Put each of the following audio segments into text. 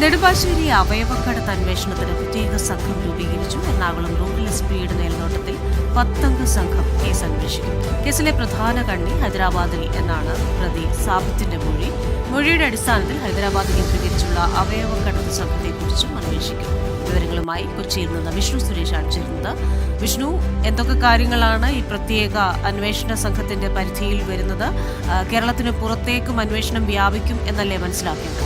നെടുമ്പാശ്ശേരി അവയവക്കടത്ത് അന്വേഷണത്തിന് പ്രത്യേക സംഘം രൂപീകരിച്ചു. എറണാകുളം റൂറൽ എസ് പിയുടെ മേൽനോട്ടത്തിൽ പത്തംഗ സംഘം കേസ് അന്വേഷിക്കും. കേസിലെ പ്രധാന കണ്ണി ഹൈദരാബാദിൽ എന്നാണ് പ്രതി സാബിത്തിന്റെ മൊഴി. മൊഴിയുടെ അടിസ്ഥാനത്തിൽ ഹൈദരാബാദ് കേന്ദ്രീകരിച്ചുള്ള അവയവക്കടത്ത് സംഘത്തെക്കുറിച്ചും അന്വേഷിക്കും. വിവരങ്ങളുമായി കൊച്ചിയിൽ നിന്ന് വിഷ്ണു സുരേഷാണ് ചേരുന്നത് വിഷ്ണു എന്തൊക്കെ കാര്യങ്ങളാണ് ഈ പ്രത്യേക അന്വേഷണ സംഘത്തിന്റെ പരിധിയിൽ വരുന്നത്? കേരളത്തിന് പുറത്തേക്കും അന്വേഷണം വ്യാപിക്കും എന്നല്ലേ മനസ്സിലാക്കേണ്ടത്?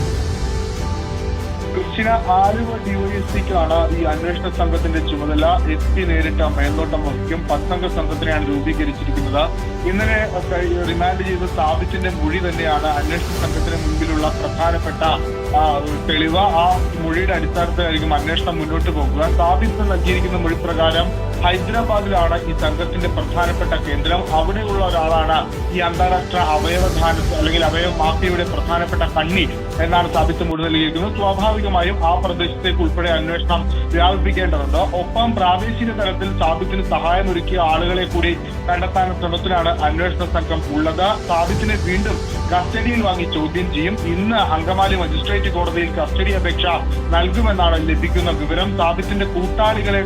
ക്രിസ്റ്റിന ആലുവ ഡിവൈഎസ്പിക്കാണ് ഈ അന്വേഷണ സംഘത്തിന്റെ ചുമതല. എസ് പി നേരിട്ട മേൽനോട്ടം വഹിക്കും. പത്തംഗ സംഘത്തിനെയാണ് രൂപീകരിച്ചിരിക്കുന്നത്. ഇന്നലെ റിമാൻഡ് ചെയ്ത സാബിത്തിന്റെ മൊഴി തന്നെയാണ് അന്വേഷണ സംഘത്തിന് മുൻപിലുള്ള പ്രധാനപ്പെട്ട തെളിവ്. ആ മൊഴിയുടെ അടിസ്ഥാനത്തിലായിരിക്കും അന്വേഷണം മുന്നോട്ട് പോകുക. സാബിത്ത് നൽകിയിരിക്കുന്ന മൊഴി പ്രകാരം ഹൈദരാബാദിലാണ് ഈ സംഘത്തിന്റെ പ്രധാനപ്പെട്ട കേന്ദ്രം. അവിടെയുള്ള ഒരാളാണ് ഈ അന്താരാഷ്ട്ര അവയവദാന അല്ലെങ്കിൽ അവയവ മാഫിയയുടെ പ്രധാനപ്പെട്ട കണ്ണി എന്നാണ് സ്ഥാപിത്ത് മൊഴി നൽകിയിരിക്കുന്നത് സ്വാഭാവികമായും ആ പ്രദേശത്തേക്ക് ഉൾപ്പെടെ അന്വേഷണം വ്യാപിപ്പിക്കേണ്ടതുണ്ട്. ഒപ്പം പ്രാദേശിക തലത്തിൽ സ്ഥാപിത്തിന് സഹായമൊരുക്കിയ ആളുകളെ കൂടി കണ്ടെത്താൻ ശ്രമത്തിലാണ് അന്വേഷണ സംഘം ഉള്ളത്. സ്ഥാപിത്തിനെ വീണ്ടും കസ്റ്റഡിയിൽ വാങ്ങി ചോദ്യം ചെയ്യും. ഇന്ന് അങ്കമാലി മജിസ്ട്രേറ്റ് കോടതിയിൽ കസ്റ്റഡി അപേക്ഷ നൽകുമെന്നാണ് ലഭിക്കുന്ന വിവരം. സ്ഥാപിത്തിന്റെ കൂട്ടാളികളെ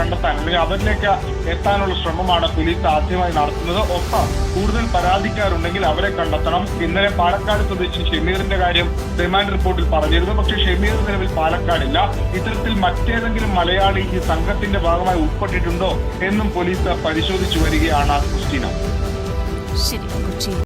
കണ്ടെത്താൻ അല്ലെങ്കിൽ അവരിലേക്ക് എത്താനുള്ള ശ്രമമാണ് പോലീസ് ആദ്യമായി നടത്തുന്നത്. ഒപ്പം കൂടുതൽ പരാതിക്കാരുണ്ടെങ്കിൽ അവരെ കണ്ടെത്തണം. ഇന്നലെ പാലക്കാട് സ്വദേശി ഷെമീറിന്റെ കാര്യം റിമാൻഡ് റിപ്പോർട്ടിൽ പറഞ്ഞിരുന്നു. പക്ഷേ ഷെമീർ നിലവിൽ പാലക്കാടില്ല. ഇത്തരത്തിൽ മറ്റേതെങ്കിലും മലയാളി ഈ സംഘത്തിന്റെ ഭാഗമായി ഉൾപ്പെട്ടിട്ടുണ്ടോ എന്നും പോലീസ് പരിശോധിച്ചു വരികയാണ് ക്രിസ്റ്റീന. ശരി